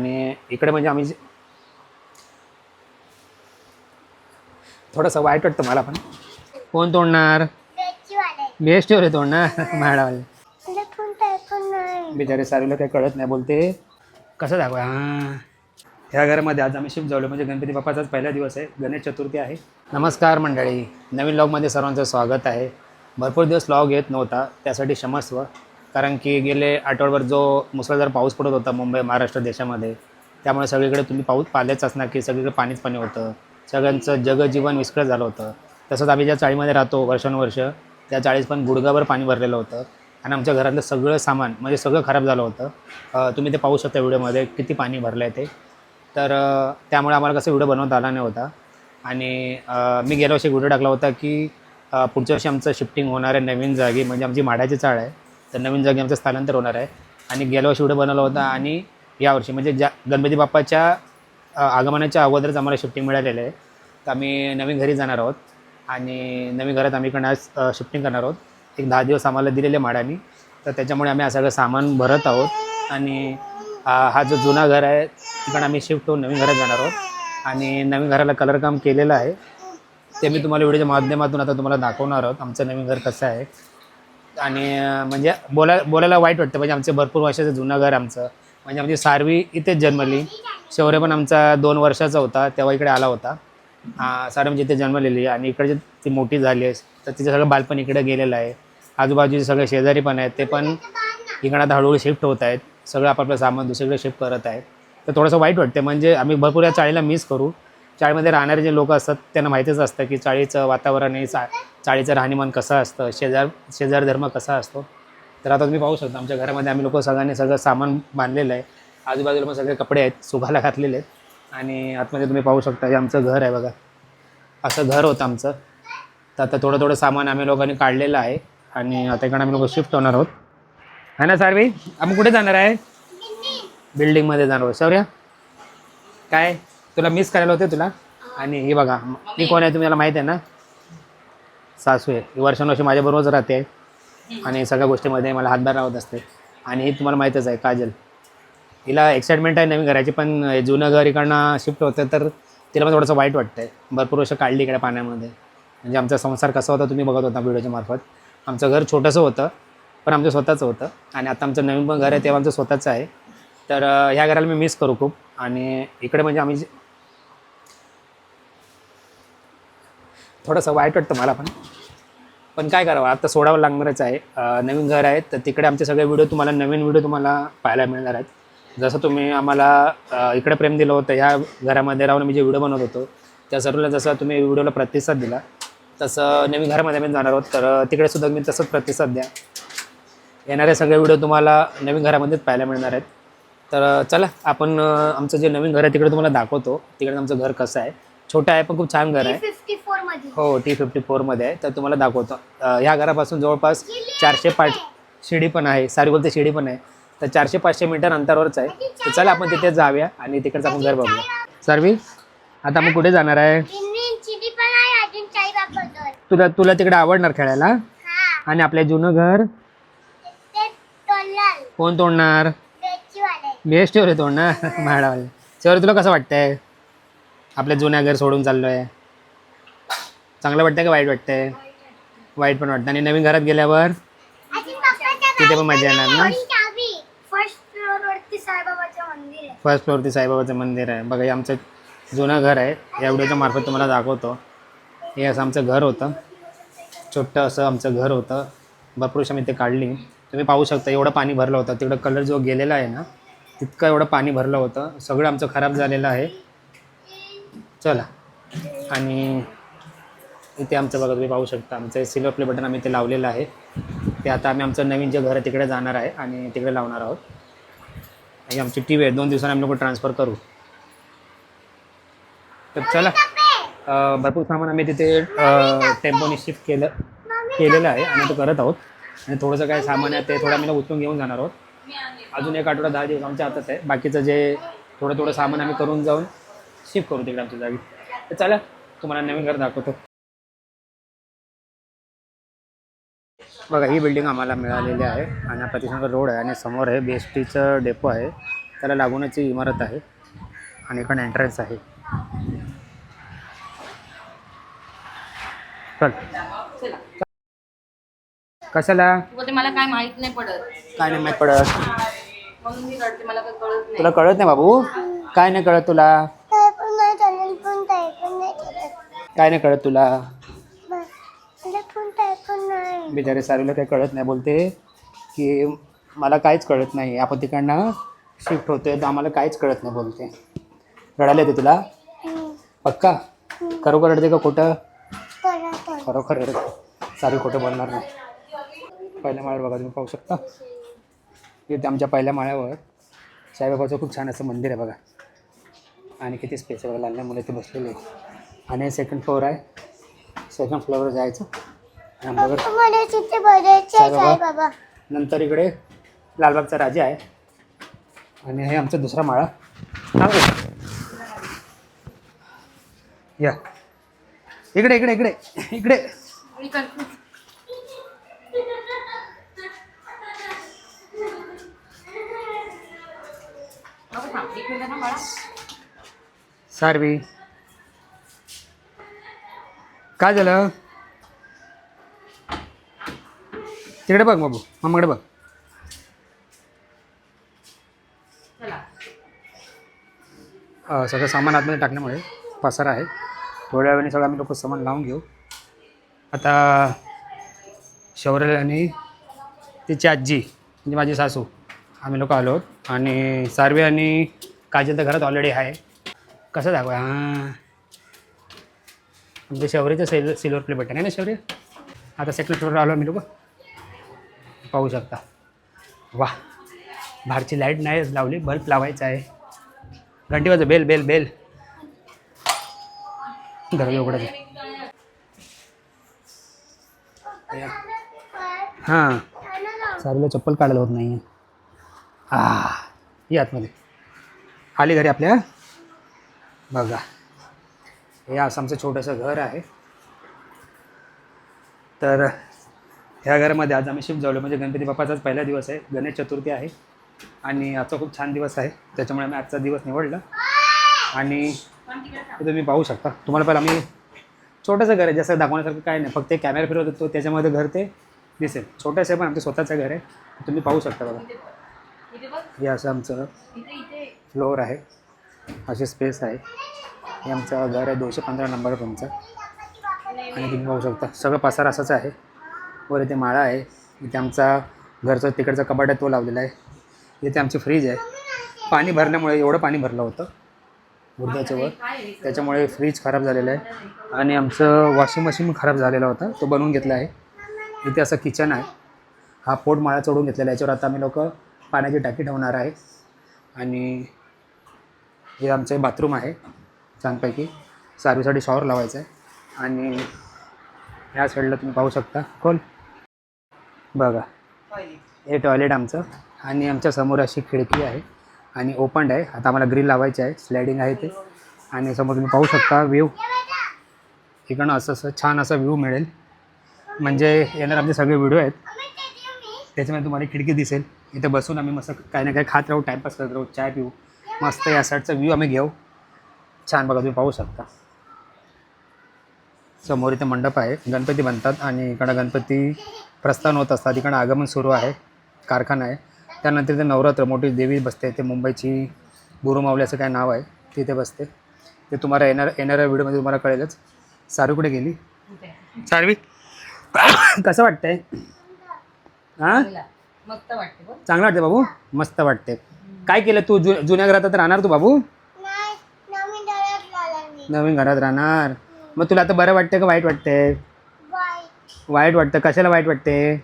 आणि इकडे म्हणजे आम्ही थोडंसं वाईट वाटतं मला पण. कोण तोडणार? बेस्ट रे तोडणार मॅडम बिचारे सारीला काही कळत नाही बोलते. कसं दाखवा? हां. ह्या घरामध्ये आज आम्ही शिफ्ट झालो. म्हणजे गणपती बाप्पाचाच पहिला दिवस आहे. गणेश चतुर्थी आहे. नमस्कार मंडळी. नवीन लॉगमध्ये सर्वांचं स्वागत आहे. भरपूर दिवस लॉग येत नव्हता. त्यासाठी क्षमस्व कारण की गेले आठवड्याभर जो मुसळधार पाऊस पडत होता मुंबई महाराष्ट्र देशामध्ये त्यामुळे सगळीकडे तुम्ही पाऊस पाहिलेच असणार की सगळीकडे पाणीच पाणी होतं. सगळ्यांचं जगजीवन विस्कळ झालं होतं. तसंच आम्ही ज्या चाळीमध्ये राहतो वर्षानुवर्ष त्या चाळीस पण गुडघाभर पाणी भरलेलं होतं. आणि आमच्या घरातलं सगळं सामान म्हणजे सगळं खराब झालं होतं. तुम्ही ते पाहू शकता व्हिडिओमध्ये किती पाणी भरलं आहे ते. तर त्यामुळे आम्हाला कसं व्हिडिओ बनवता आला नाही होता. आणि मी गेल्या वर्षी व्हिडिओ टाकला होता की पुढच्या वर्षी आमचं शिफ्टिंग होणार आहे नवीन जागी म्हणजे आमची माडाची चाळ आहे. तर नवीन जागी आमचं स्थलांतर होणार आहे. आणि गेल्या वर्षी व्हिडिओ बनवला होता आणि यावर्षी म्हणजे ज्या गणपती बाप्पाच्या आगमनाच्या अगोदरच आम्हाला शिफ्टिंग मिळालेलं आहे. तर आम्ही नवीन घरी जाणार आहोत आणि नवीन घरात आम्ही इकडनं आज शिफ्टिंग करणार आहोत. एक दहा दिवस आम्हाला दिलेले माडानी तर त्याच्यामुळे आम्ही आज सगळं सामान भरत आहोत आणि हा जो जुना घर आहे तिकडं आम्ही शिफ्ट होऊन नवीन घरात जाणार आहोत. आणि नवीन घराला कलर काम केलेलं आहे. ते मी तुम्हाला व्हिडिओच्या माध्यमातून आता तुम्हाला दाखवणार आहोत. आमचं नवीन घर कसं आहे. आणि म्हणजे बोला बोलायला वाईट वाटतं. म्हणजे आमचं भरपूर वर्षाचं जुनं घर आमचं. म्हणजे आमची सारवी इथेच जन्मली. शौर्य पण आमचा दोन वर्षाचा होता तेव्हा इकडे आला होता. सारवी म्हणजे इथे जन्मलेली आणि इकडे ती मोठी झाली आहे तर तिचं सगळं बालपण इकडे गेलेलं आहे. आजूबाजूचे सगळे शेजारी पण आहेत ते पण इकडं आता हळूहळू शिफ्ट होत आहेत. सगळं आपापलं सामान दुसरीकडे शिफ्ट करत आहेत. तर थोडंसं वाईट वाटते म्हणजे आम्ही भरपूर या चाळीला मिस करू. चाळीमध्ये राहणारे जे लोक असतात त्यांना माहितीच असतं की चाळीचं वातावरण आहे चा चाळीचं राहणीमान कसं असतं शेजार शेजार धर्म कसा असतो. तर आता तुम्ही पाहू शकता आमच्या घरामध्ये आम्ही लोक सगळ्यांनी सगळं सामान बांधलेलं आहे. आजूबाजूला पण सगळे कपडे आहेत सुगाला घातलेले आहेत. आणि आतमध्ये तुम्ही पाहू शकता हे आमचं घर आहे बघा. असं घर होतं आमचं. तर आता थोडं थोडं सामान आम्ही लोकांनी काढलेलं आहे. आणि आता इकडे आम्ही लोक शिफ्ट होणार आहोत. है ना सारवी? आम्ही कुठे जाणार आहे? बिल्डिंगमध्ये जाणार आहोत. शौर्य? काय? तुला मिस करायला होते तुला? आणि हे बघा मी कोण आहे तुम्हाला माहीत आहे ना? सासू आहे. ही वर्षानुवर्षी माझ्याबरोबरच राहते. आणि सगळ्या गोष्टीमध्ये मला हातभार लावत असते. आणि हे तुम्हाला माहीतच आहे काजल. हिला एक्साइटमेंट आहे नवीन घराची पण जुनं घर इकडनं शिफ्ट होतं तर तिला पण थोडंसं वाईट वाटतं आहे भरपूर वर्ष काढली इकडे पाण्यामध्ये. म्हणजे आमचा संसार कसा होता तुम्ही बघत होता व्हिडिओच्या मार्फत. आमचं घर छोटंसं होतं पण आमचं स्वतःचं होतं. आणि आता आमचं नवीन पण घर आहे तेव्हा आमचं स्वतःचं आहे. तर ह्या घराला मी मिस करू खूप. आणि इकडे म्हणजे आम्ही थोडंसं वाईट वाटतं मला पण. पण काय करावं आता सोडावं लागणारच आहे. नवीन घर आहे तर तिकडे आमचे सगळे व्हिडिओ तुम्हाला नवीन व्हिडिओ तुम्हाला पाहायला मिळणार आहेत. जसं तुम्ही आम्हाला इकडे प्रेम दिलं होतं ह्या घरामध्ये राहून मी जे व्हिडिओ बनवत होतो त्या सर्वला जसं तुम्ही व्हिडिओला प्रतिसाद दिला तसं नवीन घरामध्ये आम्ही जाणार आहोत. तर तिकडेसुद्धा तिकडे सुद्धा मी तसंच प्रतिसाद द्या. येणारे सगळे व्हिडिओ तुम्हाला नवीन घरामध्येच पाहायला मिळणार आहेत. तर चला आपण आमचं जे नवीन घर आहे तिकडे तुम्हाला दाखवतो. तिकडे आमचं घर कसं आहे. छोटं आहे पण खूप छान घर आहे. फिफ्टी मध्ये. हो टी फिफ्टी फोरमध्ये आहे. तर तुम्हाला दाखवतो. अं, ह्या घरापासून जवळपास चारशे पाच शिडी पण आहे. सारी बोलते शिडी पण आहे. तर चारशे पाचशे मीटर अंतरावरच आहे. तर चला आपण तिथे जाऊया आणि तिकडचं आपण घर बघूया. सर्वी आता आपण कुठे जाणार आहे? चिडी पण आहे अजून चाई बाबा तुला तुला तिकडे आवडणार खेळायला? हा. आणि आपल्या जुनं घर? ते तोलाल कोण तोडणार? बेचीवाले. बेस्ट रे तोडणार. मॅडम शेवरी तुला कसं वाटतंय? आपल्या जुन्या घर सोडून चाललोय. चांगलं वाटतंय का? वाईट वाटतंय? वाईट पण वाटतं. आणि नवीन घरात गेल्यावर? तिथे पण मजा येणार ना? फर्स्ट फ्लोअर वरती साईबाबाचं मंदिर आहे. फर्स्ट फ्लोअरती साईबाबाचं मंदिर आहे. बघा हे आमचं जुनं घर आहे. या व्हिडिओच्या मार्फत तुम्हाला दाखवतो. हे असं आमचं घर होतं. छोटं असं आमचं घर होतं. भरपूर आम्ही ते काढली. तुम्ही पाहू शकता एवढं पाणी भरलं होतं. तिकडं कलर जो गेलेला आहे ना तितकं एवढं पाणी भरलं होतं. सगळं आमचं खराब झालेलं आहे. चला. आणि इथे आमचं बघा तुम्ही पाहू शकता. आमचं सिल्वर प्ले बटन आम्ही ते लावलेलं आहे. ते आता आम्ही आमचं नवीन जे घर आहे तिकडे जाणार आहे आणि तिकडे लावणार आहोत. आणि आमची टी व्ही आहे. दोन दिवसांनी आम्ही लोक ट्रान्सफर करू. तर चला भरपूर सामान आम्ही तिथे टेम्पोने शिफ्ट केलं केलेलं आहे आणि तो करत आहोत. आणि थोडंसं काय सामान आहे ते थोडं आम्ही उचलून घेऊन जाणार आहोत. अजून एक आठवडा दहा दिवस आमच्या हातात आहे. बाकीचं जे थोडं थोडं सामान आम्ही करून जाऊन शिफ्ट करू तिकडे आमच्या जागी. तर चला तुम्हाला नवीन घर दाखवतो. बघा ही बिल्डिंग आम्हाला मिळालेली आहे. आणि हा प्रतिशंकर रोड आहे आणि समोर आहे बी एस टीचं डेपो आहे. त्याला लागूनच ही इमारत आहे. आणि इकडे एंट्रन्स आहे. चल. कशाला? ते मला काय माहीत नाही पडत. काय नाही माहीत पडत. म्हणून मी रडते मला काही कळत नाही. तुला कळत नाही बाबू? काय नाही कळत तुला? काय नाही कळत तुला मला पण काय पण नाही बिचारे सारीला काही कळत नाही. बोलते की मला काहीच कळत नाही. आपण तिकडनं शिफ्ट होतोय. तर आम्हाला काहीच कळत नाही बोलते. रडायला येते तुला? पक्का? खरोखर रडते का खोटं? खरोखर रडते. सारी खोटं बोलणार नाही. पहिल्या माळ्यावर बघा तुम्ही पाहू शकता. इथे आमच्या पहिल्या माळ्यावर साईबाबाचं खूप छान असं मंदिर आहे बघा. आणि किती स्पेस आहे बघा लहान मुलं इथे बसलेले आणि सेकंड फ्लोअर आहे. सेकंड फ्लोअरवर जायचं. आणि आमच्याकडे पप्पा, मला तिथे बघायचं आहे साईबाबा. बाबा. नंतर इकडे लालबागचा राजा आहे. आणि हे आमचा दुसरा माळा. हा बघ. या. इकडे इकडे इकडे इकडे. सारवी. काय झालं? तिकडे बघ बाबू मम्माकडे बघ. सगळं सामान आतमध्ये टाकल्यामुळे पसारा आहे. थोड्या वेळाने सगळं आम्ही लोक सामान लावून घेऊ. आता शौर्य आणि तिची आजी म्हणजे माझी सासू आम्ही लोक आलो आहोत. आणि सार्वे आणि काजल तर घरात ऑलरेडी आहे. कसं दाखवा? हां. म्हणजे शौर्यचं सिल सिल्वर प्ले बटन आहे ना शौर्य? आता सेकंड फ्लोअर आलो आम्ही लोक. पाहू शकता. वा बाहेरची लाइट नाहीच लावली बल्ब लावायचा आहे. घंटी वाजव बेल बेल बेल. दरवाजा उघडा हां. सारीला चप्पल काढायला होत नाही हा ये आतमध्ये. आली घरी आपल्या? बघा. हे असं आमचं छोटंसं घर आहे. तर ह्या घरामध्ये आज आम्ही शिफ्ट झालो. म्हणजे गणपती बाप्पाचाच पहिला दिवस आहे. गणेश चतुर्थी आहे. आणि आजचा खूप छान दिवस आहे. त्याच्यामुळे आम्ही आजचा दिवस निवडला. आणि तुम्ही पाहू शकता. तुम्हाला पहिला आम्ही छोटंसं घर आहे. जसं दाखवण्यासारखं काय नाही. फक्त कॅमेरा फिरवत होतो. त्याच्यामध्ये घर ते दिसेल. छोटंसं आहे पण आमचं स्वतःचं घर आहे. तुम्ही पाहू शकता बघा. हे असं आमचं फ्लोअर आहे. असे स्पेस आहे. हे आमचं घर आहे. दोनशे पंधरा नंबर तुमचं. आणि तुम्ही पाहू शकता. सगळं पसार असंच आहे. वर इथे माळा आहे. इथे आमचा घरचा तिकडचा कपाट आहे तो लावलेला आहे. इथे आमची फ्रीज आहे. पाणी भरल्यामुळे एवढं पाणी भरलं होतं. बुरद्याच्या वर. त्याच्यामुळे फ्रीज खराब झालेलं आहे. आणि आमचं वॉशिंग मशीन खराब झालेला होता. तो बनवून घेतला आहे. इथे असं किचन आहे. हा पोट माळा चढून घेतलेला आहे. याच्यावर आता आम्ही लोक पाण्याची टाकी ठेवणार आहे. आणि हे आमचं बाथरूम आहे. छानपैकी. सारवीसाठी शॉवर लावायचा आहे. आणि ह्या साईडला तुम्ही पाहू शकता. खोल. बघा. हे टॉयलेट आमचं. आणि आमच्यासमोर अशी खिडकी आहे. आणि ओपन आहे. आता आम्हाला ग्रिल लावायची आहे. स्लायडिंग आहे ते. आणि समोर तुम्ही पाहू शकता व्ह्यू इकडनं असं असं छान असा व्ह्यू मिळेल. म्हणजे येणार आमचे सगळे व्हिडिओ आहेत. त्याच्यामध्ये तुम्हाला खिडकी दिसेल. इथे बसून आम्ही मस्त काही ना काही खात राहू टाईमपास करत राहू चाय पिऊ. मस्त या साईडचा व्ह्यू आम्ही घेऊ. छान बघा तुम्ही पाहू शकता. समोर इथे मंडप आहे. गणपती बनतात आणि इकडं गणपती प्रस्थान होत असतात. इकडं आगमन सुरू आहे. कारखाना आहे. त्यानंतर इथे नवरात्र मोठी देवी बसते. ते मुंबईची गुरुमावली असं काय नाव आहे तिथे बसते. ते तुम्हाला येणार येणाऱ्या व्हिडिओमध्ये तुम्हाला कळेलच. सारू कुठे गेली. सारवी? कसं वाटतंय? हां? चांगला. मस्त वाटते बघ चांगलं वाटते बाबू? मस्त वाटते काय केलं तू? जु जुन्या घरात राहणार तू बाबू? नवीन घरात राहणार. मग तुला आता बरं वाटतं का वाईट वाटते वाईट वाटतं. कशाला वाईट वाटते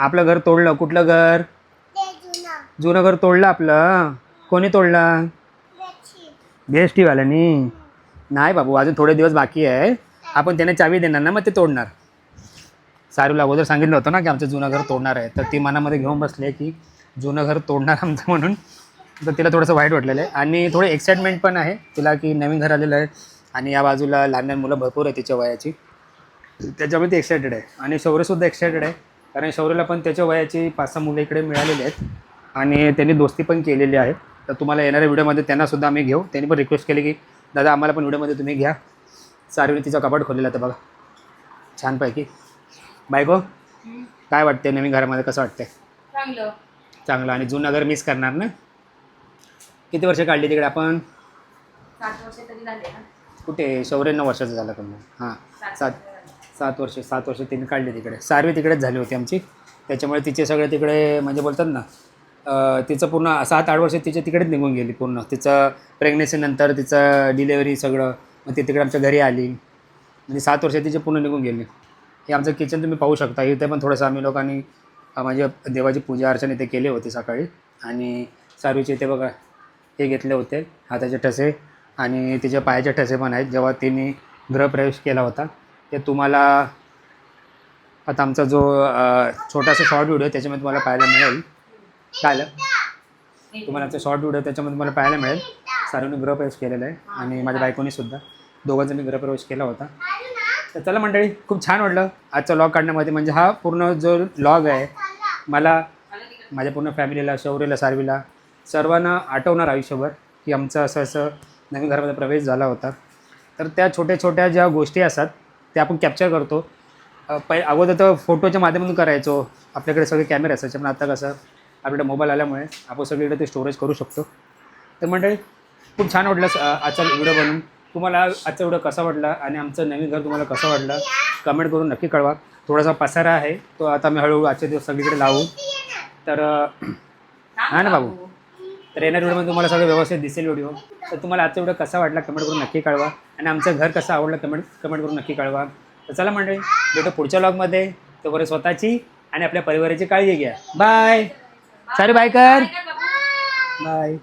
आपलं घर तोडलं. कुठलं घर? जुनं घर तोडलं आपलं. कोणी तोडलं? बेस्टी वाल्यानी टीवाल्यानी नाही बाबू अजून थोडे दिवस बाकी आहे. आपण त्याने चावी देणार ना मग ते तोडणार. सारूला अगोदर सांगितलं होतं ना की आमचं जुनं घर तोडणार आहे. तर ती मनामध्ये घेऊन बसले की जुनं घर तोडणार आमचं म्हणून. तर तिला थोडंसं वाईट वाटलेलं आहे. आणि थोडी एक्साइटमेंट पण आहे. तिला की नवीन घर आलेलं आहे. आणि या बाजूला लहान लहान मुलं भरपूर आहे तिच्या वयाची. त्याच्यामुळे ती एक्सायटेड आहे. आणि शौर्यसुद्धा एक्सायटेड आहे. कारण शौर्यला पण त्याच्या वयाची पाच सहा मुलं इकडे मिळालेली आहेत. आणि त्यांनी दोस्ती पण केलेली आहे. तर तुम्हाला येणाऱ्या व्हिडिओमध्ये त्यांनासुद्धा आम्ही घेऊ. त्यांनी पण रिक्वेस्ट केली की दादा आम्हाला पण व्हिडिओमध्ये तुम्ही घ्या. सारवीने तिचा कपाट खोललेला तर बघा. छानपैकी. बायको काय वाटते नवीन घरामध्ये? कसं वाटतंय? चांगलं. चांगलं. आणि जुनं घर मिस करणार ना? किती वर्ष काढली तिकडे आपण? सात वर्ष तरी झाले ना. कुठे? चौऱ्याण्णव वर्षाचं झालं पण हां. सात सात वर्ष. सात वर्ष तिने काढली तिकडे. सारवी तिकडेच झाली होती आमची. त्याच्यामुळे तिचे सगळे तिकडे म्हणजे बोलतात ना तिचं पूर्ण सात आठ वर्ष तिचे तिकडेच निघून गेली पूर्ण. तिचं प्रेग्नेन्सीनंतर तिचं डिलेवरी सगळं मग ती तिकडे आमच्या घरी आली. म्हणजे सात वर्ष तिचे पूर्ण निघून गेली. हे आमचं किचन तुम्ही पाहू शकता. इथे पण थोडंसं आम्ही लोकांनी अं, म्हणजे देवाची पूजा अर्चना इथे केली होती सकाळी. आणि सारवीचे इथे बघा हे घेतले होते हाताचे ठसे आणि तिच्या पायाचे ठसे पण आहेत. जेव्हा तिने गृहप्रवेश केला होता ते तुम्हाला आता आमचा जो छोटासा शॉर्ट व्हिडिओ त्याच्यामध्ये तुम्हाला पाहायला मिळेल. काय तुम्हाला आमचा शॉर्ट व्हिडिओ त्याच्यामध्ये तुम्हाला पाहायला मिळेल. सारांनी गृहप्रवेश केलेला आहे आणि माझ्या बायकोनी सुद्धा. दोघांचा मी गृहप्रवेश केला होता. तर चला मंडळी खूप छान वाटलं आजचा लॉग काढण्यामध्ये. म्हणजे हा पूर्ण जो लॉग आहे मला माझ्या पूर्ण फॅमिलीला शौर्यला सारवीला सर्वांना आठवणार आयुष्यभर की आमचं असं असं नवीन घरामध्ये प्रवेश झाला होता. तर त्या छोट्या छोट्या ज्या गोष्टी असतात त्या आपण कॅप्चर करतो. पै अगोदर तर फोटोच्या माध्यमातून करायचो. आपल्याकडे सगळे कॅमेरे असायचे पण आता कसं आपल्याकडे मोबाईल आल्यामुळे आपण सगळीकडे ते स्टोरेज करू शकतो. तर मंडळी खूप छान वाटलं आजचा व्हिडिओ बनवून. तुम्हाला आजचा व्हिडिओ कसा वाटला आणि आमचं नवीन घर तुम्हाला कसं वाटलं कमेंट करून नक्की कळवा. थोडासा पसारा आहे तो आता मी हळूहळू आजच्या दिवस सगळीकडे लावू. तर हा ना बाबू? तर येणाऱ्या व्हिडिओमध्ये तुम्हाला सगळं व्यवस्थित दिसेल व्हिडिओ तर तुम्हाला आजचा व्हिडिओ कसा वाटला कमेंट करून नक्की कळवा. आणि आमचं घर कसं आवडलं कमेंट कमेंट करून नक्की कळवा. तर चला मंडळी भेटू पुढच्या ब्लॉगमध्ये तोपर्यंत स्वतःची आणि आपल्या परिवाराची काळजी घ्या. बाय सारी बाय कर बाय